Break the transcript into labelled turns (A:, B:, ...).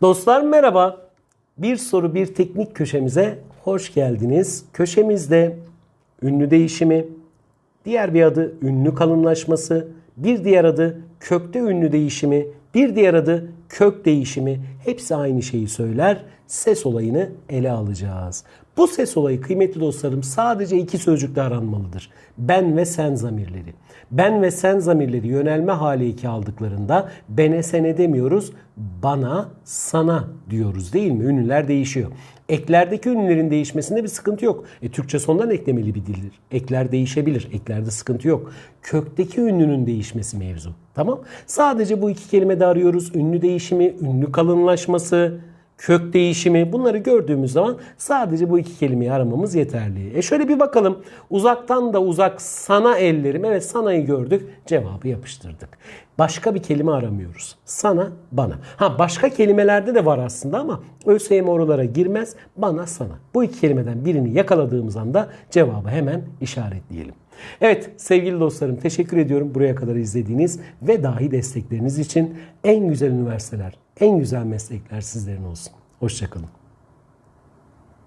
A: Dostlar merhaba. Bir soru bir teknik köşemize hoş geldiniz. Köşemizde ünlü değişimi, diğer bir adı ünlü kalınlaşması, bir diğer adı kökte ünlü değişimi, bir diğer adı kök değişimi hepsi aynı şeyi söyler. Ses olayını ele alacağız. Bu ses olayı kıymetli dostlarım sadece iki sözcükle aranmalıdır. Ben ve sen zamirleri. Ben ve sen zamirleri yönelme hali iki aldıklarında bene sene demiyoruz, bana sana diyoruz değil mi? Ünlüler değişiyor. Eklerdeki ünlülerin değişmesinde bir sıkıntı yok. E, Türkçe sondan eklemeli bir dildir. Ekler değişebilir. Eklerde sıkıntı yok. Kökteki ünlünün değişmesi mevzu. Tamam? Sadece bu iki kelimede arıyoruz. Ünlü değişimi, ünlü kalınlaşması, kök değişimi bunları gördüğümüz zaman sadece bu iki kelimeyi aramamız yeterli. E şöyle bir bakalım. Uzaktan da uzak sana ellerim. Evet sanayı gördük. Cevabı yapıştırdık. Başka bir kelime aramıyoruz. Sana, bana. Ha başka kelimelerde de var aslında ama ÖSYM oralara girmez. Bana, sana. Bu iki kelimeden birini yakaladığımız anda cevabı hemen işaretleyelim. Evet sevgili dostlarım teşekkür ediyorum buraya kadar izlediğiniz ve dahi destekleriniz için en güzel üniversiteler, en güzel meslekler sizlerin olsun. Hoşçakalın.